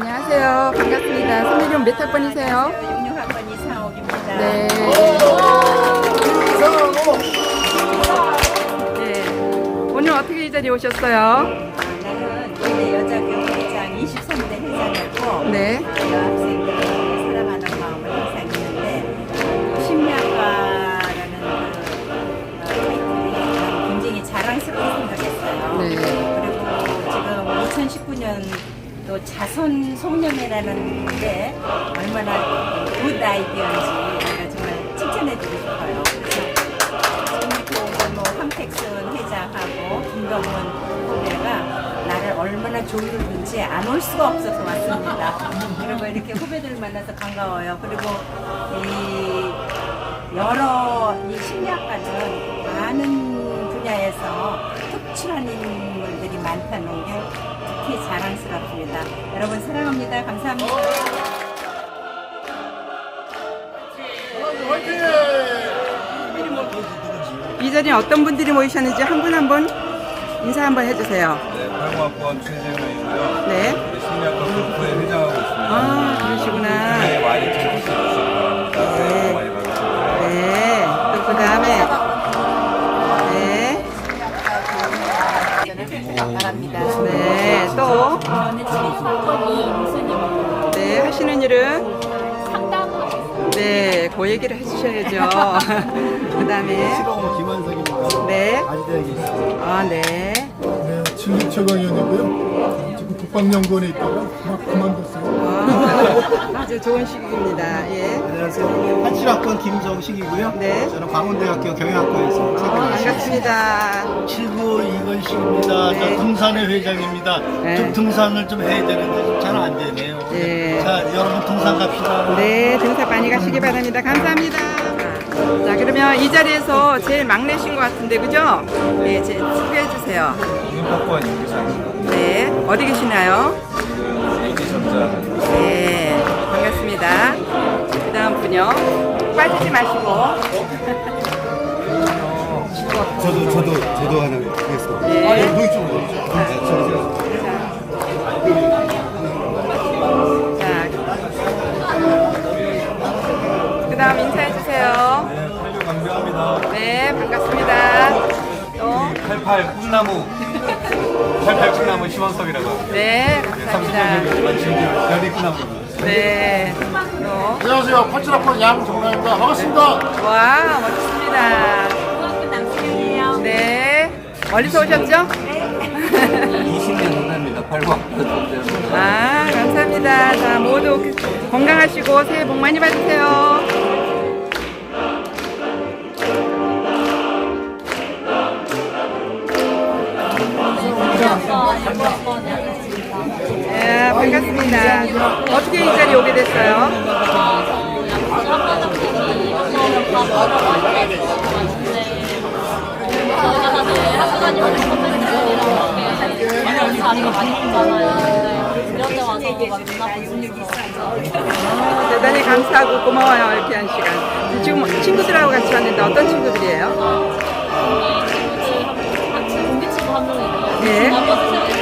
반갑습니다. 선배님 몇 학번이세요? 66학번 이상옥입니다. 네. 네. 오늘 어떻게 이 자리에 오셨어요? 나는 예대 여자교육장 23대 회장이고 네. 여학생 또 자손 송년회라는 게 얼마나 굿 아이디어인지 제가 정말 칭찬해드리고 싶어요. 그래서 뭐 황택순 회장하고 김동원 후배가 나를 얼마나 조율을든지 안 올 수가 없어서 왔습니다. 그리고 이렇게 후배들을 만나서 반가워요. 그리고 이 여러 이 심리학과는 많은 분야에서 특출한 많다는 게 특히 자랑스럽습니다. 여러분 사랑합니다. 감사합니다. 이 자리에 어떤 분들이 모이셨는지 한 분 한 분 인사 한번 해주세요. 네, 8공학번 최재명이고요. 네. 우리 심리학과 골프회 회장하고 있습니다. 아, 그러시구나. 네, 많이 또 네. 하시는 일은 네. 그 얘기를 해주셔야죠. 그 다음에 실험 김한석입니다. 네. 아, 네. 네, 진립처강위원이고요. 지금 국방연구원에 있다가 막 그만뒀어요. 아, 아주 좋은 시기입니다. 예. 안녕하세요. 한칠학번 김정식이고요. 네. 저는 광운대학교 경영학과에서 아, 반갑습니다. 7구 이건식입니다. 네. 저 등산회 회장입니다. 네. 좀 등산을 좀 해야 되는데 잘 안 되네요. 네. 자, 여러분 등산 갑시다. 네, 등산 많이 가시기 바랍니다. 감사합니다. 자, 그러면 이 자리에서 제일 막내신 것 같은데, 그죠? 네, 제 소개해 주세요. 네, 어디 계시나요? 네, 반갑습니다. 그 다음 분요. 빠지지 마시고. 저도 저도 저도 하나 하겠습니다. 네. 너 이쪽으로. 네, 저기요. 반갑습니다. 또, 88 꿈나무. 88 꿈나무 심원석이라고 합니다. 네, 네, 30년 감사합니다. 전에 지금 별이 꿈나무입니다. 네, 또. 안녕하세요. 팔칠학번 양정라입니다. 반갑습니다. 와 멋있습니다. 네 멀리서 오셨죠? 20년 후배입니다. 8공학번 아 감사합니다. 자 모두 건강하시고 새해 복 많이 받으세요. 네 반갑습니다. 어떻게 이 자리에 오게 됐어요? 자리가 많이 없잖아요. 근데 이런 데 와서 만나볼 수 있어서 대단히 감사하고 고마워요 이렇게 한 시간. 지금 친구들하고 같이 왔는데 어떤 친구들이에요? 네.